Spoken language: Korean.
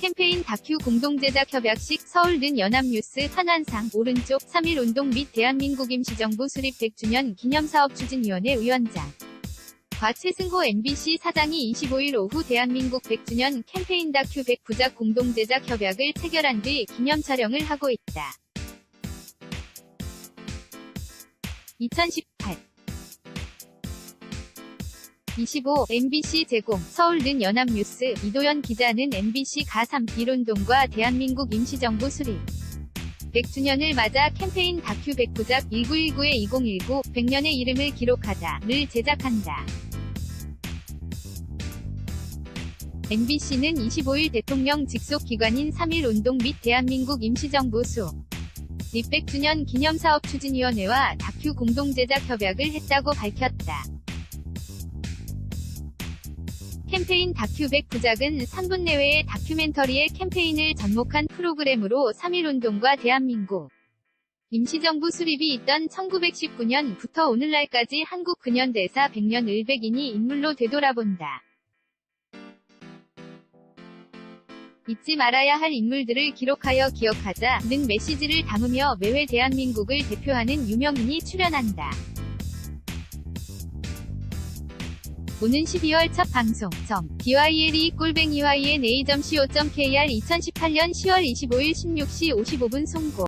캠페인 다큐 공동제작 협약식 서울 는 연합뉴스 한안상 오른쪽 3.1 운동 및 대한민국 임시정부 수립 100주년 기념사업 추진위원회 위원장 과 최승호 MBC 사장이 25일 오후 대한민국 100주년 캠페인 다큐 100 부작 공동제작 협약을 체결한 뒤 기념 촬영을 하고 있다. 2018 25 MBC 제공 서울는 연합뉴스 이도현 기자는 MBC 가3 이론동과 대한민국 임시정부 수립 100주년을 맞아 캠페인 다큐 100부작 1919의 2019 100년의 이름을 기록하다를 제작한다. MBC는 25일 대통령 직속 기관인 3.1 운동 및 대한민국 임시정부 수립 100주년 기념사업 추진위원회와 다큐 공동제작 협약을 했다고 밝혔다. 캠페인 다큐 100 부작은 3분 내외의 다큐멘터리의 캠페인을 접목한 프로그램으로 3.1운동과 대한민국 임시정부 수립이 있던 1919년부터 오늘날까지 한국 근현대사 100년 을백인이 인물로 되돌아본다. 잊지 말아야 할 인물들을 기록하여 기억하자 는 메시지를 담으며 매회 대한민국을 대표하는 유명인이 출연한다. 오는 12월 첫 방송, 점, DYLE 꼴뱅이와이의 네이점 co.kr 2018년 10월 25일 16시 55분 송고